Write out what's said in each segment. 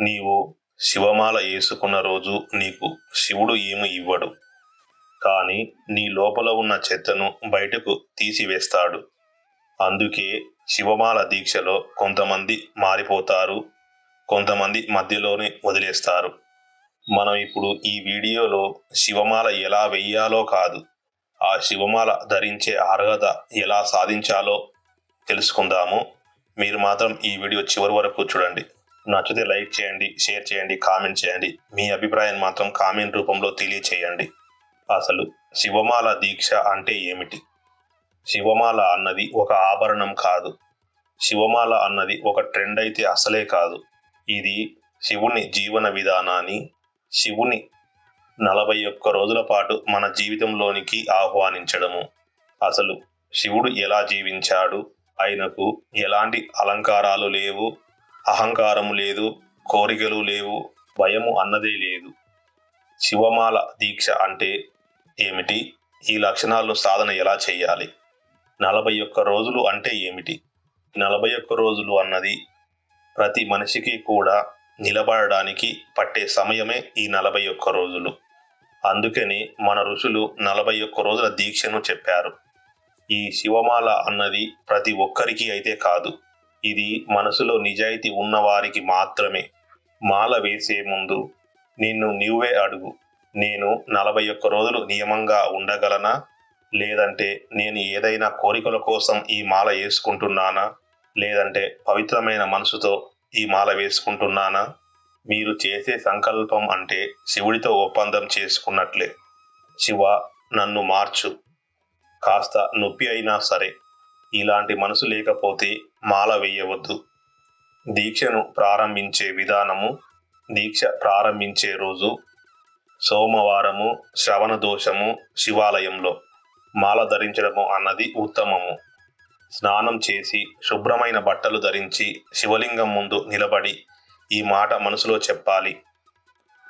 నీవు శివమాల వేసుకున్న రోజు నీకు శివుడు ఏమి ఇవ్వడు. కానీ నీ లోపల ఉన్న చెత్తను బయటకు తీసివేస్తాడు. అందుకే శివమాల దీక్షలో కొంతమంది మారిపోతారు కొంతమంది మధ్యలోనే వదిలేస్తారు. మనం ఇప్పుడు ఈ వీడియోలో శివమాల ఎలా వెయ్యాలో కాదు ఆ శివమాల ధరించే అర్హత ఎలా సాధించాలో తెలుసుకుందాము. మీరు మాత్రం ఈ వీడియో చివరి వరకు చూడండి. నచ్చితే లైక్ చేయండి షేర్ చేయండి కామెంట్ చేయండి. మీ అభిప్రాయం మాత్రం కామెంట్ రూపంలో తెలియచేయండి. అసలు శివమాల దీక్ష అంటే ఏమిటి? శివమాల అన్నది ఒక ఆభరణం కాదు. శివమాల అన్నది ఒక ట్రెండ్ అయితే అసలే కాదు. ఇది శివుని జీవన విధానాన్ని శివుని నలభై ఒక్క రోజుల పాటు మన జీవితంలోనికి ఆహ్వానించడము. అసలు శివుడు ఎలా జీవించాడు? ఆయనకు ఎలాంటి అలంకారాలు లేవు? అహంకారము లేదు కోరికలు లేవు భయము అన్నదే లేదు. శివమాల దీక్ష అంటే ఏమిటి? ఈ లక్షణాలను సాధన ఎలా చేయాలి? నలభై ఒక్క రోజులు అంటే ఏమిటి? నలభై ఒక్క రోజులు అన్నది ప్రతి మనిషికి కూడా నిలబడడానికి పట్టే సమయమే ఈ నలభై ఒక్క రోజులు. అందుకని మన ఋషులు నలభై ఒక్క రోజుల దీక్షను చెప్పారు. ఈ శివమాల అన్నది ప్రతి ఒక్కరికి అయితే కాదు. ఇది మనసులో నిజాయితీ ఉన్నవారికి మాత్రమే. మాల వేసే ముందు నిన్ను నీవే అడుగు. నేను నలభై ఒక్క రోజులు నియమంగా ఉండగలనా? లేదంటే నేను ఏదైనా కోరికల కోసం ఈ మాల వేసుకుంటున్నానా? లేదంటే పవిత్రమైన మనసుతో ఈ మాల వేసుకుంటున్నానా? మీరు చేసే సంకల్పం అంటే శివుడితో ఒప్పందం చేసుకున్నట్లే. శివ నన్ను మార్చు. కాస్త నొప్పి అయినా సరే. ఇలాంటి మనసు లేకపోతే మాల వేయవద్దు. దీక్షను ప్రారంభించే విధానము దీక్ష ప్రారంభించే రోజు సోమవారము శ్రవణ దోషము శివాలయంలో మాల ధరించడము అన్నది ఉత్తమము. స్నానం చేసి శుభ్రమైన బట్టలు ధరించి శివలింగం ముందు నిలబడి ఈ మాట మనసులో చెప్పాలి.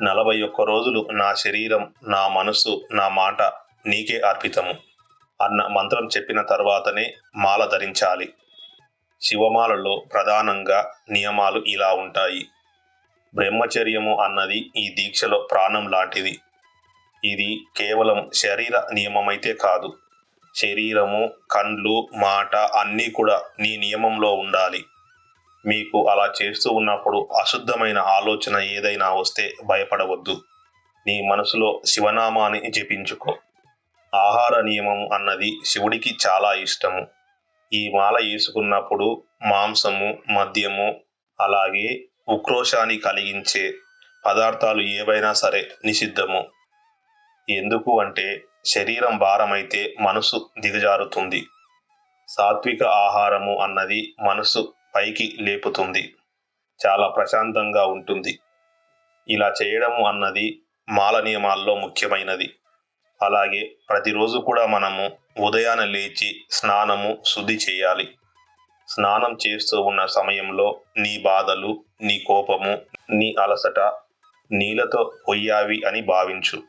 నలభై ఒక్క రోజులు నా శరీరం నా మనసు నా మాట నీకే అర్పితము అన్న మంత్రం చెప్పిన తర్వాతనే మాల ధరించాలి. శివమాలలో ప్రధానంగా నియమాలు ఇలా ఉంటాయి. బ్రహ్మచర్యము అన్నది ఈ దీక్షలో ప్రాణం లాంటిది. ఇది కేవలం శరీర నియమమైతే కాదు. శరీరము కండ్లు మాట అన్నీ కూడా నీ నియమంలో ఉండాలి. మీకు అలా చేస్తూ ఉన్నప్పుడు అశుద్ధమైన ఆలోచన ఏదైనా వస్తే భయపడవద్దు. నీ మనసులో శివనామాన్ని జపించుకో. ఆహార నియమం అన్నది శివుడికి చాలా ఇష్టము. ఈ మాల వేసుకున్నప్పుడు మాంసము మద్యము అలాగే ఉక్రోషాన్ని కలిగించే పదార్థాలు ఏవైనా సరే నిషిద్ధము. ఎందుకు అంటే శరీరం భారమైతే మనసు దిగజారుతుంది. సాత్విక ఆహారము అన్నది మనసు పైకి లేపుతుంది. చాలా ప్రశాంతంగా ఉంటుంది. ఇలా చేయడము అన్నది మాల నియమాల్లో ముఖ్యమైనది. అలాగే ప్రతిరోజు కూడా మనము ఉదయాన లేచి స్నానము శుద్ధి చేయాలి. స్నానం చేస్తూ ఉన్న సమయంలో నీ బాధలు నీ కోపము నీ అలసట నీళ్ళతో పొయ్యావి అని భావించు.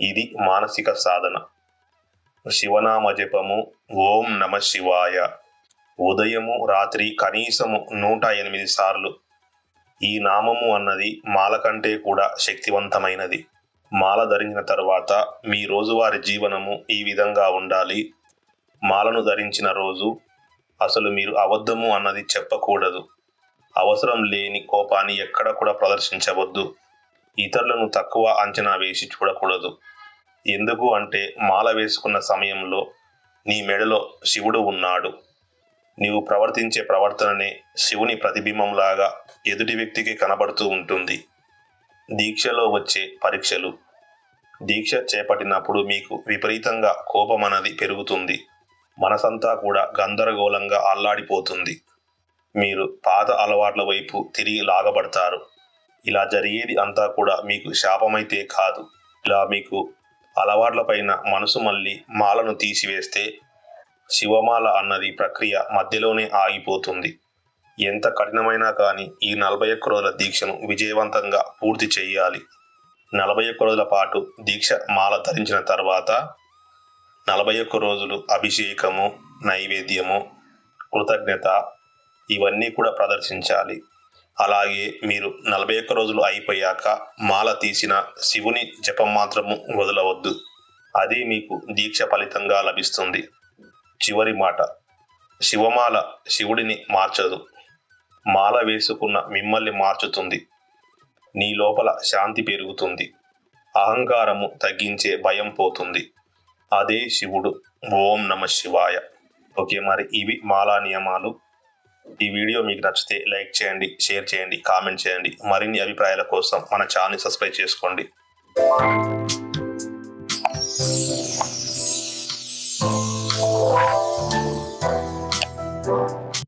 ఇది మానసిక సాధన. శివనామ జపము ఓం నమ శివాయ. ఉదయము రాత్రి కనీసము నూట ఎనిమిది సార్లు. ఈ నామము అన్నది మాల కంటే కూడా శక్తివంతమైనది. మాల ధరించిన తర్వాత మీ రోజువారి జీవనము ఈ విధంగా ఉండాలి. మాలను ధరించిన రోజు అసలు మీరు అబద్ధము అన్నది చెప్పకూడదు. అవసరం లేని కోపాన్ని ఎక్కడ కూడా ప్రదర్శించవద్దు. ఇతరులను తక్కువ అంచనా వేసి చూడకూడదు. ఎందుకు అంటే మాల వేసుకున్న సమయంలో నీ మెడలో శివుడు ఉన్నాడు. నీవు ప్రవర్తించే ప్రవర్తననే శివుని ప్రతిబింబంలాగా ఎదుటి వ్యక్తికి కనబడుతూ ఉంటుంది. దీక్షలో వచ్చే పరీక్షలు. దీక్ష చేపట్టినప్పుడు మీకు విపరీతంగా కోపం అన్నది పెరుగుతుంది. మనసంతా కూడా గందరగోళంగా అల్లాడిపోతుంది. మీరు పాత అలవాట్ల వైపు తిరిగి లాగబడతారు. ఇలా జరిగేది అంతా కూడా మీకు శాపమైతే కాదు. ఇలా మీకు అలవాట్లపైన మనసు మళ్ళీ మాలను తీసివేస్తే శివమాల అన్నది ప్రక్రియ మధ్యలోనే ఆగిపోతుంది. ఎంత కఠినమైనా కానీ ఈ నలభై ఒక్క రోజుల దీక్షను విజయవంతంగా పూర్తి చేయాలి. నలభై ఒక్క రోజుల పాటు దీక్ష మాల ధరించిన తర్వాత నలభై ఒక్క రోజులు అభిషేకము నైవేద్యము కృతజ్ఞత ఇవన్నీ కూడా ప్రదర్శించాలి. అలాగే మీరు నలభై ఒక్క రోజులు అయిపోయాక మాల తీసిన శివుని జపం మాత్రము వదలవద్దు. అది మీకు దీక్ష ఫలితంగా లభిస్తుంది. చివరి మాట శివమాల శివుడిని మార్చదు. మాల వేసుకున్న మిమ్మల్ని మార్చుతుంది. నీ లోపల శాంతి పెరుగుతుంది. అహంకారము తగ్గించే భయం పోతుంది. అదే శివుడు. ఓం నమ శివాయ. ఓకే మరి ఇవి మాలా నియమాలు. ఈ వీడియో మీకు నచ్చితే లైక్ చేయండి షేర్ చేయండి కామెంట్ చేయండి. మరిన్ని అభిప్రాయాల కోసం మన ఛానల్ సబ్స్క్రైబ్ చేసుకోండి. Thank